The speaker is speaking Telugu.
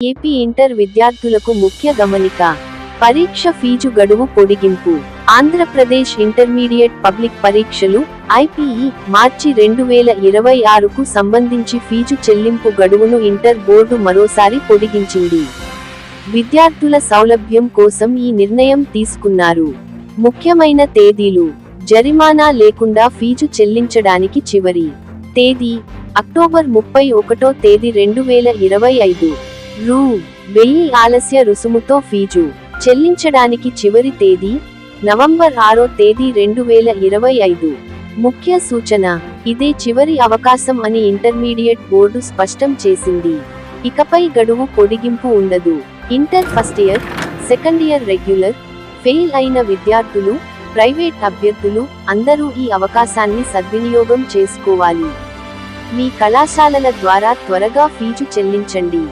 ఏపీ ఇంటర్ విద్యార్థులకు ముఖ్య గమనిక పరీక్ష ఫీజు గడువు పొడిగింపు. ఆంధ్రప్రదేశ్ ఇంటర్మీడియట్ పబ్లిక్ పరీక్షలు ఐపీఈ మార్చి రెండు వేల ఇరవై ఆరుకు సంబంధించి ఫీజు చెల్లింపు గడువును ఇంటర్ బోర్డు మరోసారి పొడిగించింది. విద్యార్థుల సౌలభ్యం కోసం ఈ నిర్ణయం తీసుకున్నారు. ముఖ్యమైన తేదీలు జరిమానా లేకుండా ఫీజు చెల్లించడానికి చివరి తేదీ అక్టోబర్ ముప్పై ఒకటో తేదీ రెండు వేల ఇరవై ఐదు. రూ వెయ్యి ఆలస్య రుసుముతో ఫీజు. చెల్లించడానికి చివరి తేదీ నవంబర్ ఆరో తేదీ రెండు వేల ఇరవై ఐదు. ముఖ్య సూచన ఇదే చివరి అవకాశం అని ఇంటర్మీడియట్ బోర్డు స్పష్టం చేసింది. ఇకపై గడువు పొడిగింపు ఉండదు. Inter first year second year regular fail అయిన విద్యార్థులు ప్రైవేట్ అభ్యర్థులు అందరూ ఈ అవకాశాన్ని సద్వినియోగం చేసుకోవాలి. మీ కళాశాలల ద్వారా త్వరగా ఫీజు చెల్లించండి.